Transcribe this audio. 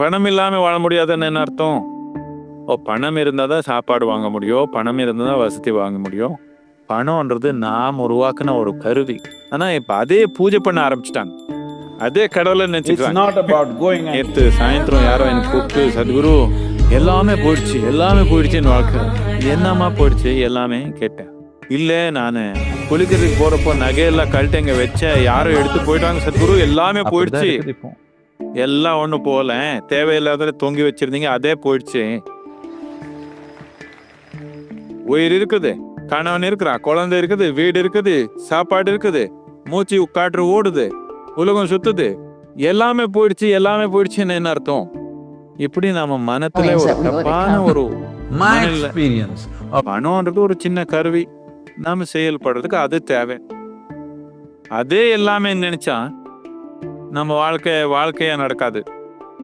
பணம் இல்லாம வாழ முடியாதுன்னு என்ன அர்த்தம்? ஓ பணம் இருந்தால் தான் சாப்பாடு வாங்க முடியும். பணம் இருந்தால் தான் வசதி வாங்க முடியும். பணம்ன்றது நாம் உருவாக்குன ஒரு கருவி. ஆனா இப்ப அதே பூஜை பண்ண ஆரம்பிச்சிட்டாங்க. அதே கடவுளை நினைச்சுக்கிறாங்க நேற்று சாயந்தரம் யாரோ எனக்கு கூப்பிட்டு சத்குரு எல்லாமே போயிடுச்சு எல்லாமே போயிடுச்சுன்னு வாழ்க்கை. என்னம்மா போயிடுச்சு? எல்லாமே கேட்டேன். இல்ல நானு குளிக்கிறதுக்கு போறப்போ நகையெல்லாம் கழட்டி அங்க வச்சேன். யாரும் எடுத்து போயிட்டாங்க சத்குரு. எல்லாமே போயிடுச்சு. எல்லாம் ஒண்ணு போகல தேவையில்லாத தொங்கி வச்சிருந்தீங்க அதே போயிடுச்சு. உயிர் இருக்குது கணவன் இருக்கிறான் குழந்தை இருக்குது வீடு இருக்குது சாப்பாடு இருக்குது மூச்சு காற்று ஓடுது உலகம் சுத்துது. எல்லாமே போயிடுச்சு எல்லாமே போயிடுச்சுன்னு என்ன அர்த்தம்? இப்படி நம்ம மனத்துல ஒரு தப்பான ஒரு பணம்ன்றது ஒரு சின்ன கருவி. நாம செயல்படுறதுக்கு அது தேவை. அதே எல்லாமே நினைச்சா நம்ம வாழ்க்கை வாழ்க்கையா நடக்காது.